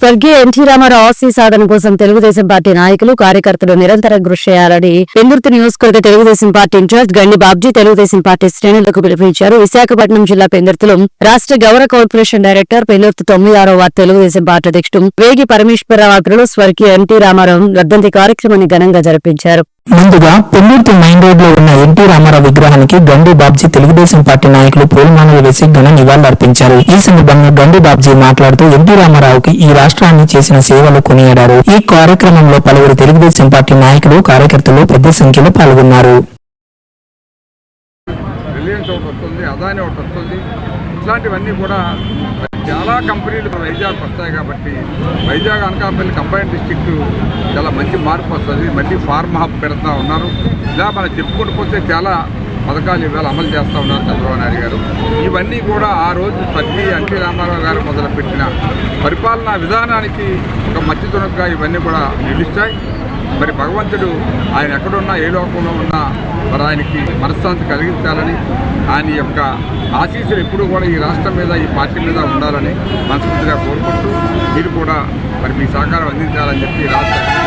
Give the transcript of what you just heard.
స్వర్గీయ ఎన్టీ రామారావు ఆస్తి సాధన కోసం తెలుగుదేశం పార్టీ నాయకులు కార్యకర్తలు నిరంతరం కృషి చేయాలని పెందుర్తి నియోజకవర్గ Telugu Desam party in-charge Gandi Babji Telugu Desam party శ్రేణులకు పిలుపునిచ్చారు. విశాఖపట్నం జిల్లా పెందుర్తిలో రాష్ట్ర గౌరవ కార్పొరేషన్ డైరెక్టర్ పెందుర్తి తొమ్మిది ఆరో వార్డు తెలుగుదేశం పార్టీ అధ్యక్షుడు వేగి పరమేశ్వరరావు అగ్రలో స్వర్గీయ ఎన్టీ రామారావు వర్ధంతి కార్యక్రమాన్ని ఘనంగా జరిపించారు. ముందుగా పెందుర్తి మెయిన్ రోడ్లో ఉన్న ఎన్టీ రామారావు విగ్రహానికి గండి బాబ్జీ తెలుగుదేశం పార్టీ నాయకులు పూలమానలు వేసి ఘన నివాళులర్పించారు. ఈ సందర్భంగా గండి బాబ్జీ మాట్లాడుతూ ఎన్టీ రామారావుకి ఈ రాష్ట్రాన్ని చేసిన సేవలు కొనియాడారు. ఈ కార్యక్రమంలో పలువురు తెలుగుదేశం పార్టీ నాయకులు కార్యకర్తలు పెద్ద సంఖ్యలో పాల్గొన్నారు. ఇట్లాంటివన్నీ కూడా చాలా కంపెనీలు వైజాగ్ వస్తాయి కాబట్టి వైజాగ్ అనకాపల్లి కంబైన్ డిస్టిక్ చాలా మంచి మార్పు వస్తుంది. మళ్ళీ ఫార్మ్ హబ్ పెడతా ఉన్నారు. ఇలా మనం చెప్పుకుంటూ పోతే చాలా పథకాలు ఇవాళ అమలు చేస్తూ ఉన్నారు చంద్రబాబు నాయుడు గారు. ఇవన్నీ కూడా ఆ రోజు స్వర్గీయ ఎన్టీ రామారావు గారు మొదలుపెట్టిన పరిపాలనా విధానానికి ఒక మధ్యతునగా ఇవన్నీ కూడా నిలుస్తాయి. మరి భగవంతుడు ఆయన ఎక్కడున్నా ఏ లోకంలో ఉన్నా మరి ఆయనకి మనశ్శాంతి కలిగించాలని ఆయన యొక్క ఆశీస్సులు ఎప్పుడూ కూడా ఈ రాష్ట్రం మీద ఈ పార్టీ మీద ఉండాలని మనస్ఫూర్తిగా కోరుకుంటూ మీరు కూడా మరి మీ సహకారం అందించాలని చెప్పి ఈ రాష్ట్ర